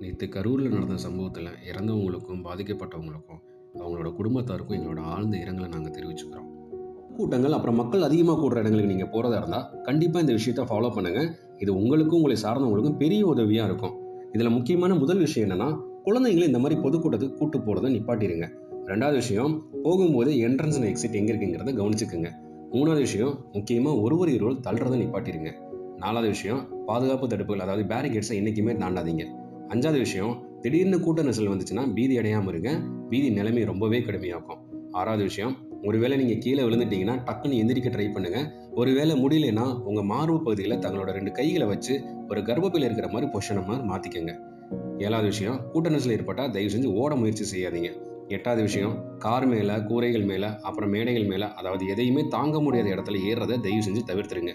நேற்று கரூரில் நடந்த சம்பவத்தில் இறந்தவங்களுக்கும் பாதிக்கப்பட்டவங்களுக்கும் அவங்களோட குடும்பத்தாருக்கும் எங்களோட ஆழ்ந்த இரங்கலை நாங்கள் தெரிவிச்சுக்கிறோம். கூட்டங்கள் அப்புறம் மக்கள் அதிகமாக கூடுற இடங்களுக்கு நீங்கள் போகிறதா இருந்தால் கண்டிப்பாக இந்த விஷயத்தை ஃபாலோ பண்ணுங்கள் இது உங்களுக்கும் உங்களை சார்ந்தவங்களுக்கும் பெரிய உதவியாக இருக்கும். இதில் முக்கியமான முதல் விஷயம் என்னென்னா குழந்தைங்களை இந்த மாதிரி பொதுக்கூட்டத்துக்கு கூட்டு போகிறத நிப்பாட்டிடுங்க ரெண்டாவது விஷயம் போகும்போது என்ட்ரன்ஸ் அண்ட் எக்ஸிட் எங்கே இருக்குங்கிறத கவனிச்சுக்குங்க. மூணாவது விஷயம் முக்கியமாக ஒருவர் இருவர் தள்ளுறதை நிப்பாட்டிடுங்க நாலாவது விஷயம் பாதுகாப்பு தடுப்புகள் அதாவது பேரிகேட்ஸை என்றைக்குமே தாண்டாதீங்க. அஞ்சாவது விஷயம் திடீர்னு கூட்ட நெரிசல் வந்துச்சுன்னா பீதி அடையாமல் இருங்க. பீதி நிலைமை ரொம்பவே கடுமையாக்கும். ஆறாவது விஷயம் ஒருவேளை நீங்கள் கீழே விழுந்துட்டீங்கன்னா டக்குன்னு எந்திரிக்க ட்ரை பண்ணுங்கள் ஒருவேளை முடியலன்னா உங்கள் மார்பு பகுதியில் தங்களோட ரெண்டு கைகளை வச்சு ஒரு கர்ப்பப்பையில் இருக்கிற மாதிரி பொஷனை மாதிரி மாற்றிக்கோங்க ஏழாவது விஷயம் கூட்ட நெரிசல் ஏற்பட்டால் தயவு செஞ்சு ஓட முயற்சி செய்யாதீங்க. எட்டாவது விஷயம் கார் மேலே கூரைகள் மேலே அப்புறம் மேடைகள் மேலே அதாவது எதையுமே தாங்க முடியாத இடத்துல ஏறுறதை தயவு செஞ்சு தவிர்த்துருங்க.